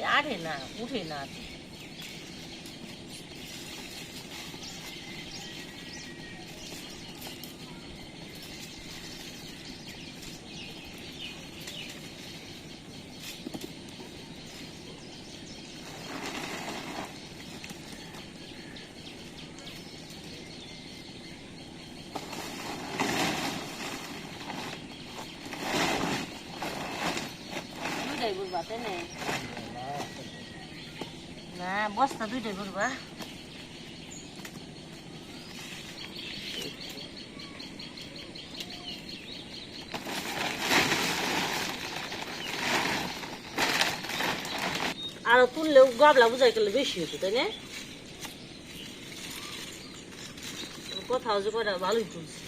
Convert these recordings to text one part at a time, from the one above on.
আতে আরে না উঠে না আতে। দুইটাই বুঝবা তাই না না বস্তা আরও তুললেও গাবলা বুঝাই করলে বেশি হতো, তাই না? কোথাও যে কটা ভালোই তুলছে।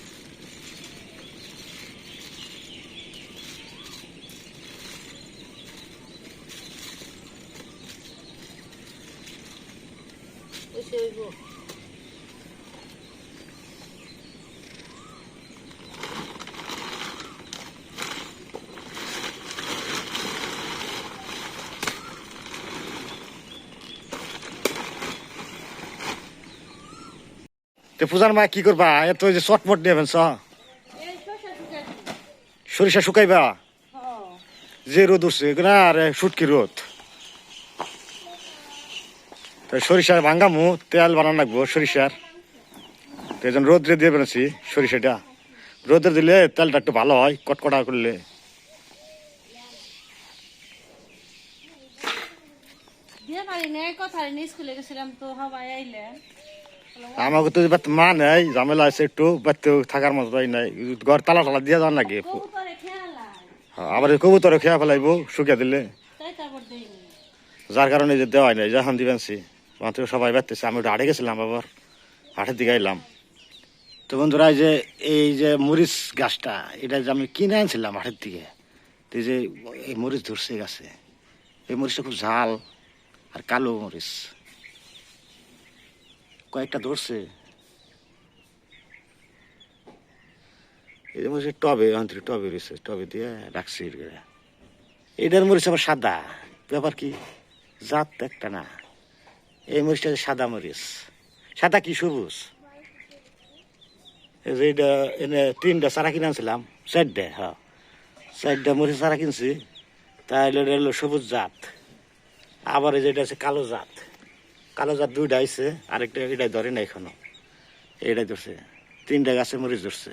ওই সে তে পূজার মা কি করবা? এত যে চটমট নেবেন স। সরিষা শুকাইবা? হ্যাঁ। যে রোদ উঠছে না আর সুটকি রোদ। তো সরিষা ভাঙ্গামু তেল বানান লাগবো সরিষার। তো এই জন্য রোদ্রে দিয়ে বেরোছি সরিষাটা। রোদ্রে দিলে তেলটা একটু ভালো হয় কটকটা করলে। আমাকে তো মা নেই ঝামেলা আছে একটু বাড়তে থাকার মতো নাই। ঘর তালা টালা দিয়ে যাওয়ার খেয়ালাই আবার কবুতরে খেয়া ফেলাইব শুকিয়ে দিলে। যার কারণে যে দেওয়াই নাই যখন দিবেনছি মাত্র সবাই বেরতেছে আমি ওটা হাটে গেছিলাম আবার, হাটের দিকে এলাম তো বন্ধুরা যে, এই যে মরিচ গাছটা, এটা যে আমি কিনে আনছিলাম হাটের দিকে, তো যে, এই মরিচ ধরছে গাছে। এই মরিচটা খুব ঝাল আর কালো মরিচ। কয়েকটা ধরছে। এই যে মরিচের টবে অন্তরে টবে রয়েছে, টবে দিয়ে রাখছি এটার মরিচ আবার সাদা, ব্যাপার কি? জাত একটা না। এই মরিচটা সাদা মরিচ। সাদা কি সবুজ এনে তিনটা চারা কিনে আনছিলাম, চারটে হ্যাঁ চারটা মরিচ চারা কিনছি তাহলে এটা সবুজ জাত। আবার এই যে এটা হচ্ছে কালো জাত। কালো জাত দুইটা আইছে, আরেকটা এটাই ধরে না এখনও। এইটাই ধরছে, তিনটা গাছে মরিচ ধরছে।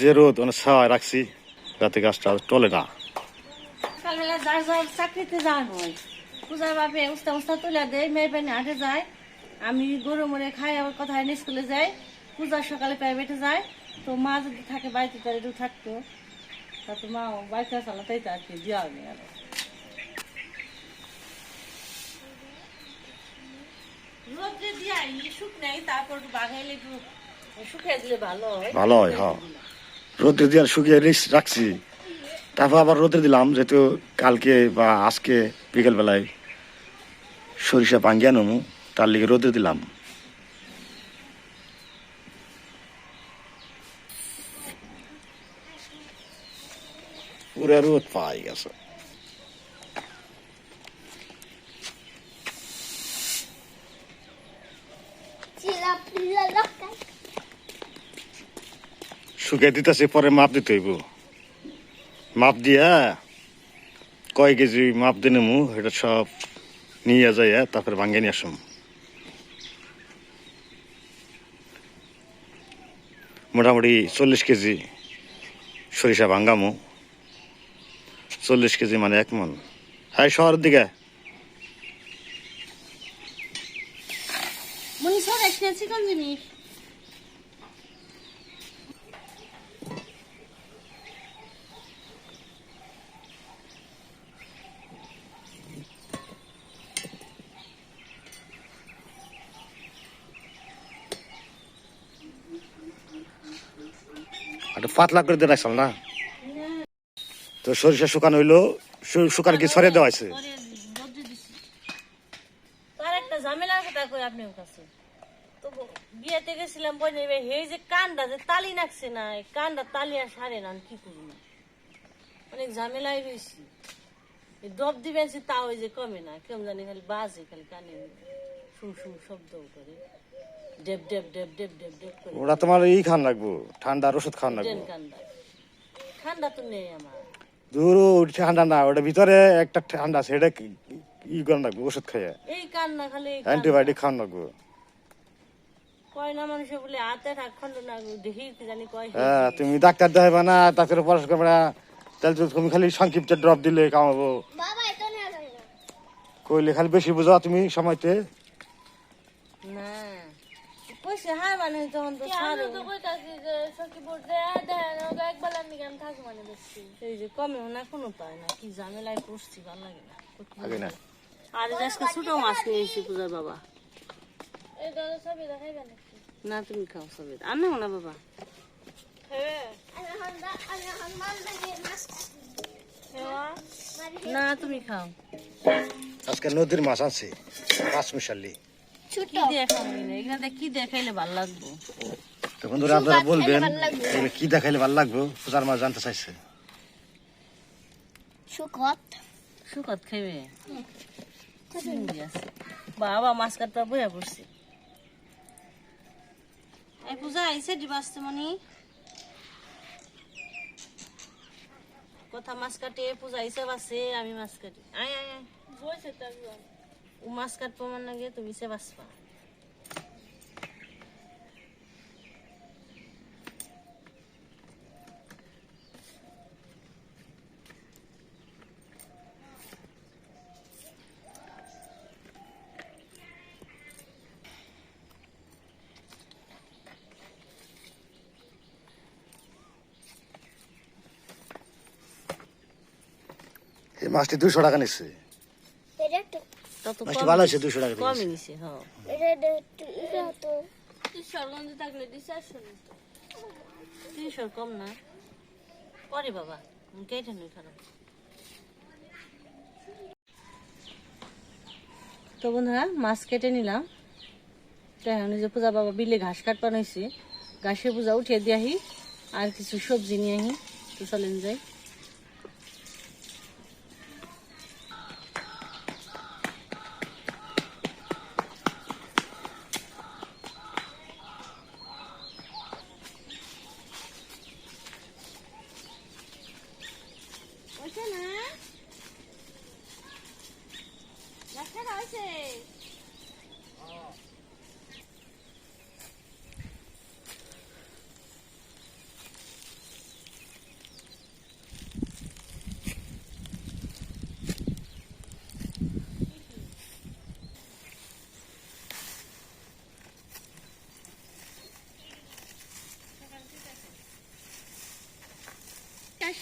যে রোদ মানে ছাওয়ায় রাখছি, যাতে গাছটা টলে না। সকালবেলা যার যার চাকরিতে যাওয়ার পূজার বাপে উস্তা উস্তা তুলে দেয় মেয়ে পানি হাটে যায়। আমি গরু মরে খাই, আবার কোথায় স্কুলে যাই। পূজার সকালে প্রাইভেটে যায়। তো মা যদি থাকে বাড়িতে তার একটু থাকতো। তা তো মা বাড়িতে আসলে তো আর কি, দেওয়া নেই আর। রোদ্রে দিয়া শুক নেই, তারপর বাঘাইলে একটু শুকিয়ে দিলে ভালো হয়। ভালো হয় হ্যাঁ। রোদে দিয়ে শুকিয়ে রাখছি। তারপর আবার রোদে দিলাম যেহেতু কালকে বা আজকে বিকেলবেলায় সরিষা ভাঙ্গিয়া নমু তার লিগে রোদে দিলাম। পুরা রোদ পাই গেছে। শুকিয়ে দিতেছে পরে মাপ দিতে হইব। মাপ দিয়া কয় কেজি মাপ দিনে মু, এটা সব নিয়ে যাই তারপরে ভাঙ্গে নিয়ে আসুম। মোটামুটি চল্লিশ কেজি সরিষা ভাঙ্গামু চল্লিশ কেজি মানে এক মন। হ্যাঁ শহরের দিকে। জিনিস? পাতলা করে দিয়ে না? তো সরিষা শুকানো হইল শুকানো কি ছড়িয়ে দেওয়া একটা ঝামেলার কথা কই কাছে। তো বিয়েতে গেছিলাম হে যে কানটা যে তালি নাকছে না, এই কানটা তালি আর সারে না কি করি অনেক ঝামেলাই হয়েছি এই ডব দিবেন তাও যে কমে না, কেমন জানি খালি বাজে খালি কানে শুম শুম শব্দ করে করে ওরা তোমার ই খান লাগবো ঠান্ডার ওষুধ খাওয়ান লাগবো। ট্রেন ঠান্ডা তো নেই আমার। দূর ঠান্ডা না ওটা ভিতরে একটা ঠান্ডা আছে এটা কি- ই করান লাগবো ওষুধ খাইয়ে? এই কান্না খালি অ্যান্টিবায়োটিক খাওয়ান লাগবো। কয় না মানুষে বলে হাতে রাখ না দেখি কি জানি কয়। হ্যাঁ তুমি ডাক্তার দেখাবে না ডাক্তারের পড়াশোনা করবে না তাহলে তুমি খালি সংক্ষিপ্ত ড্রপ দিলে কামাবো। বাবা এটা নেওয়া যায় না। কইলে খালি বেশি বুঝা তুমি সময়তে। না। কইছে হার মানে তখন তো ছাড়ো তো কইতাছি যে সখী বলতে দেন ওকে একবার আমি থাকব মানে বেশি এই যে কমে না কোনো পায় না কি ঝামেলায় পড়ছি ভালো লাগে না আগে না আর আজকে ছোট মাছ নিয়ে এসেছি পূজার বাবা এই দাদা সবই দেখাইবেন নাকি না তুমি খাও সবে আর নেও না বাবা না তুমি খাও আজকে নদীর মাছ আছে পাঁচ মিশালি ছোট। কি দিয়ে খাব না এখানে কি দিয়ে ভালো লাগবো? তো বন্ধুরা আপনারা বলবেন এগুলো কি দেখাইলে ভালো লাগবে? পূজার মাছ জানতে চাইছে। সুকত শুকাত খাইবে? বাবা মাছ কাটতে বইয়া পড়ছি। এই পূজা কথা মাছ কাটে পূজা হিসাব আছে আমি মাছ কাটি। আয় আয় আয়। বলছে তো মাছ কাটবো মানে লাগে তুমি সে এই মাছটি দুশো টাকা নিচ্ছে। মাছটি ভালো আছে দুশো টাকা কমই নিছে হ্যাঁ। এটা এটা তো থাকলে কম না। পরে বাবা কেটে নই খারাপ তো বন্ধুরা মাছ কেটে নিলাম। তো এই যে পূজা বাবা বিলে ঘাস কাটপান হয়েছে ঘাসে পূজা উঠিয়ে দিয়ে আহি আর কিছু সবজি নিয়ে আহি তো চলেন যাই ওইটা না ঘাসটা হয়েছে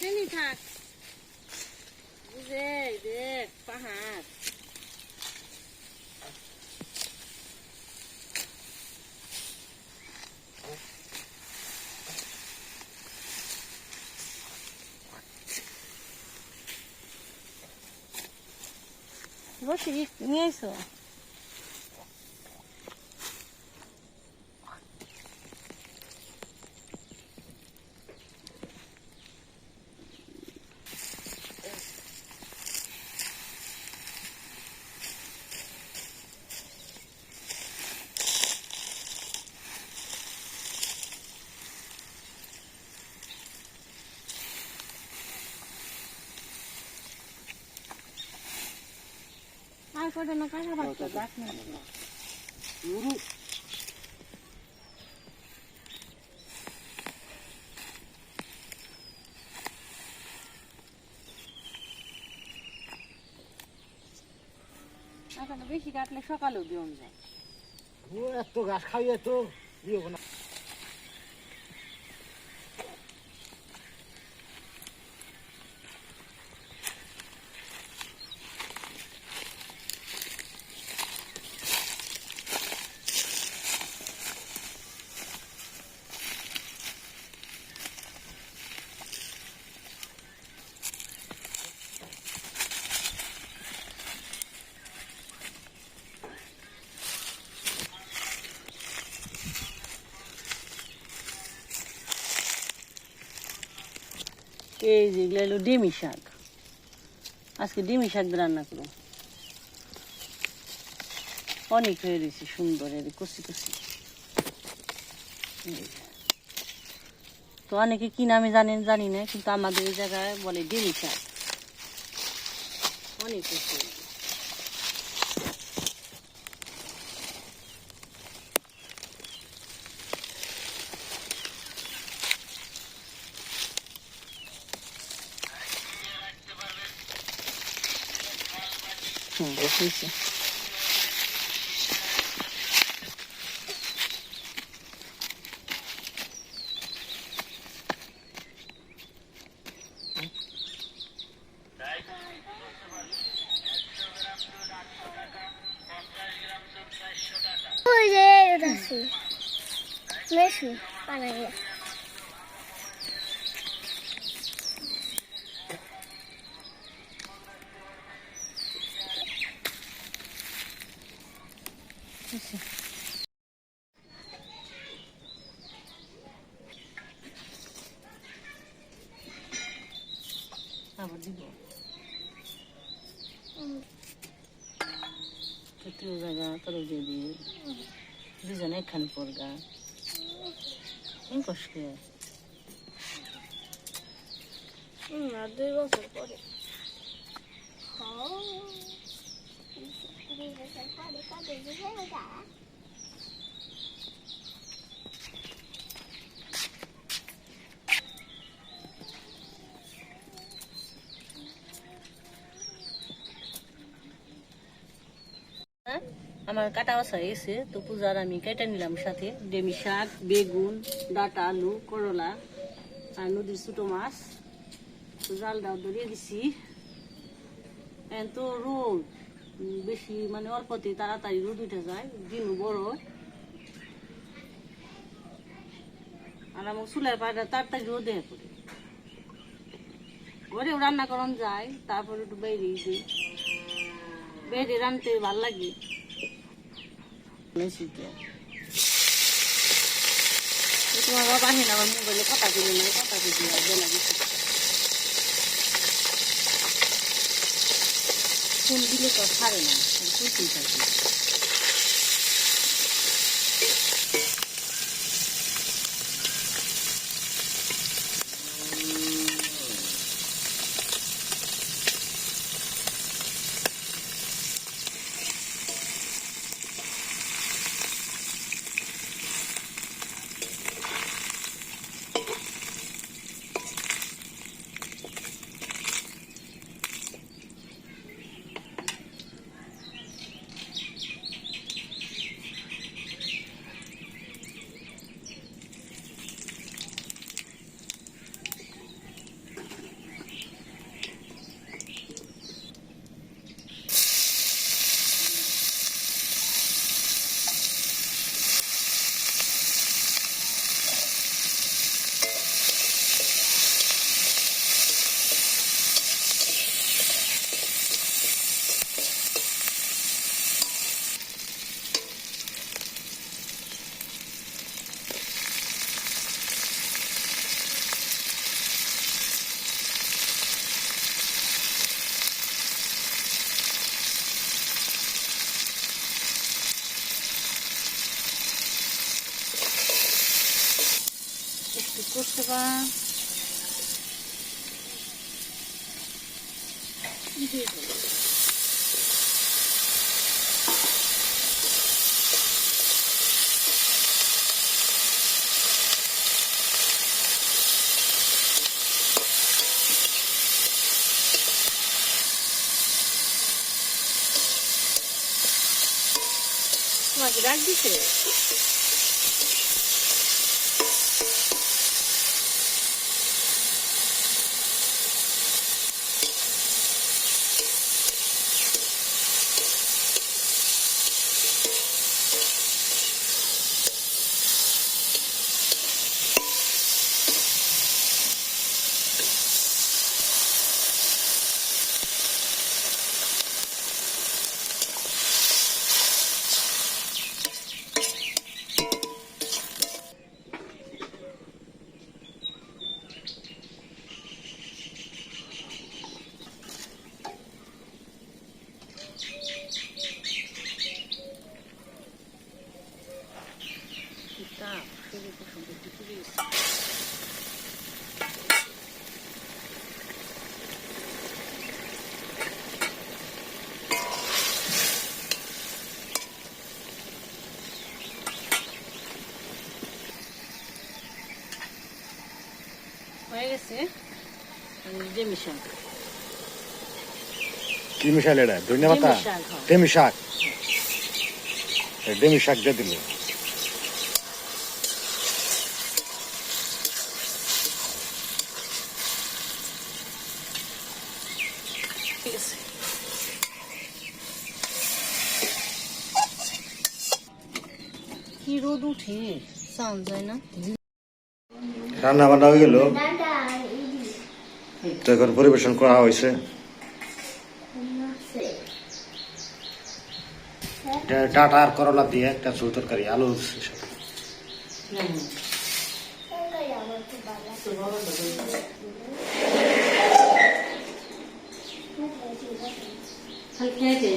কাশনি থাক বুঝে দেখ পাহাড় বসে নিয়ে এসো বেশি কাটলে সকালেও দিওন যায়। এত গাছ খাইয়ে তো হব না। এই যে এগুলো হলো ডিমি শাক। আজকে ডিমি শাক রান্না করব। অনেক হয়ে রয়েছে সুন্দর এর কষি এই তো অনেকে কি নামে জানেন জানি না, কিন্তু আমাদের এই জায়গায় বলে ডিমি শাক। অনেক হয়েছে। হুম হয়েছে ওই যে তোর দিয়ে দুজনে একখানে পড়গা এই কষ্টে না দুই বছর পরে হয়ে হ্যাঁ? আমার কাটা বাসা গেছে তো পূজার আমি কেটে নিলাম সাথে, ডেমি শাক, বেগুন, ডাটা, আলু, করলা, আর নদীর ছোটো মাছ। তো জালটাও ধরিয়ে দিছি। তো রোদ বেশি মানে অল্পতে তাড়াতাড়ি রোদ উঠে যায়, দিনও বড়। আর আমার চুলের পাড়া তাড়াতাড়ি রোদে পড়ে। ঘরেও রান্না করান যায়, তারপরে একটু বাইরে দিই বেড়ে রানতে ভালো লাগে। শীতে তোমার বাবা মোবাইলে কথা দিলে না, কথা আর বেলা দিচ্ছে ফোন দিলে তো ছাড়ে না খুশি থাকে তোমাকে দিছে ডেমি কি মিশাইলে এটা? ধনিয়া পাতা? ডেমি শাক, হ্যাঁ। ডেমি শাক? দিয়ে দিল। কি রোদ উঠে? সাউন্ড যায় না। রান্না বান্না হয়ে গেল। তো এখন পরিবেশন করা হয়েছে. ডাটা আর করলা দিয়ে একটা ঝোল তরকারি আলু সাথে। Enggak ya, waktu banget. খালি খেয়েছে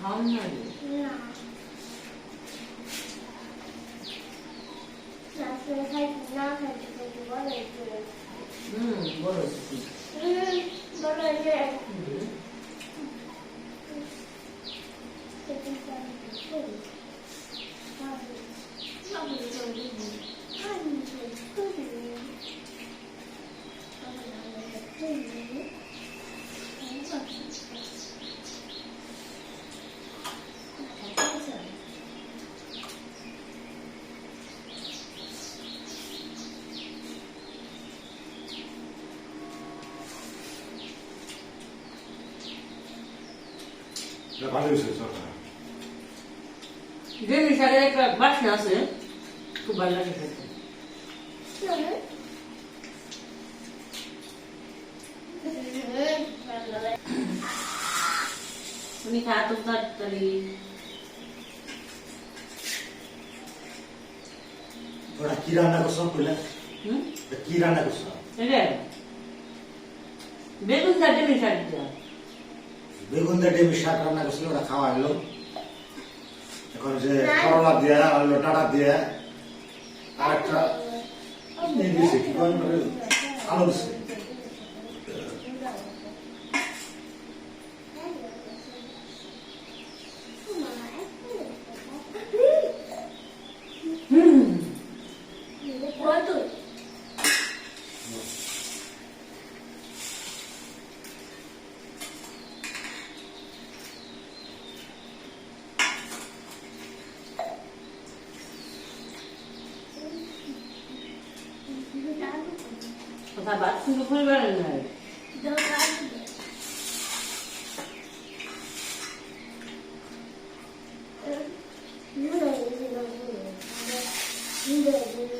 是啊，那是是？我认。嗯，我认。嗯，我认。ভালো হয়েছে তরকারি। ডেমি শাকের একটা বাসনা আছে খুব ভালো লাগে খেতে তুমি খা তো তাড়াতাড়ি ওরা কি রান্না করছ কইলা হুম এটা কি রান্না করছ এটা বেগুন দিয়ে ডেমি শাক রান্না করছিল, ওরা খাওয়া হলো এখন যে করলা দিয়ে হলো ডাটা দিয়ে আর একটা নিয়ে দিয়েছে কি মানে আলু দিছে হুম কথা বাদ কিন্তু পরিবারের নাই হ্যাঁ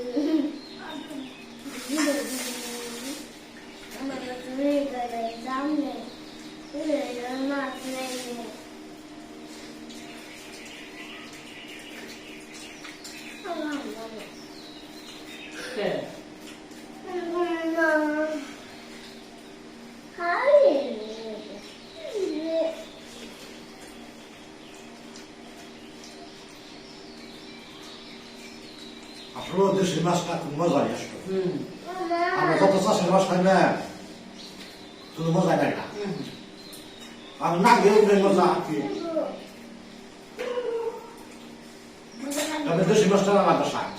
আসলো দেশি মাছটা খুব মজাই আসলো হুম আমরা যত চাষের মাছ খাই না শুধু মজাই নাই না। আমি না গেলে মজা কি তবে দেশি মাছটা আলাদা স্বাদ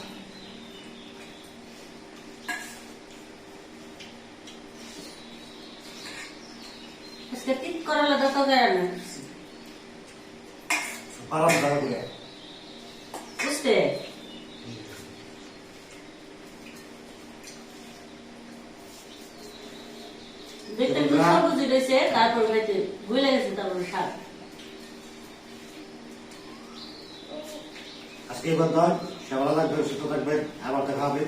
করলা দাও তো গেল না আরাম করে বুঝতে দেখতে একটু রয়েছে তারপর হয়তো ভুলে গেছে তারপর শাক আজকে এবার দল সে ভালো থাকবে সুস্থ থাকবেন আবার দেখা হবে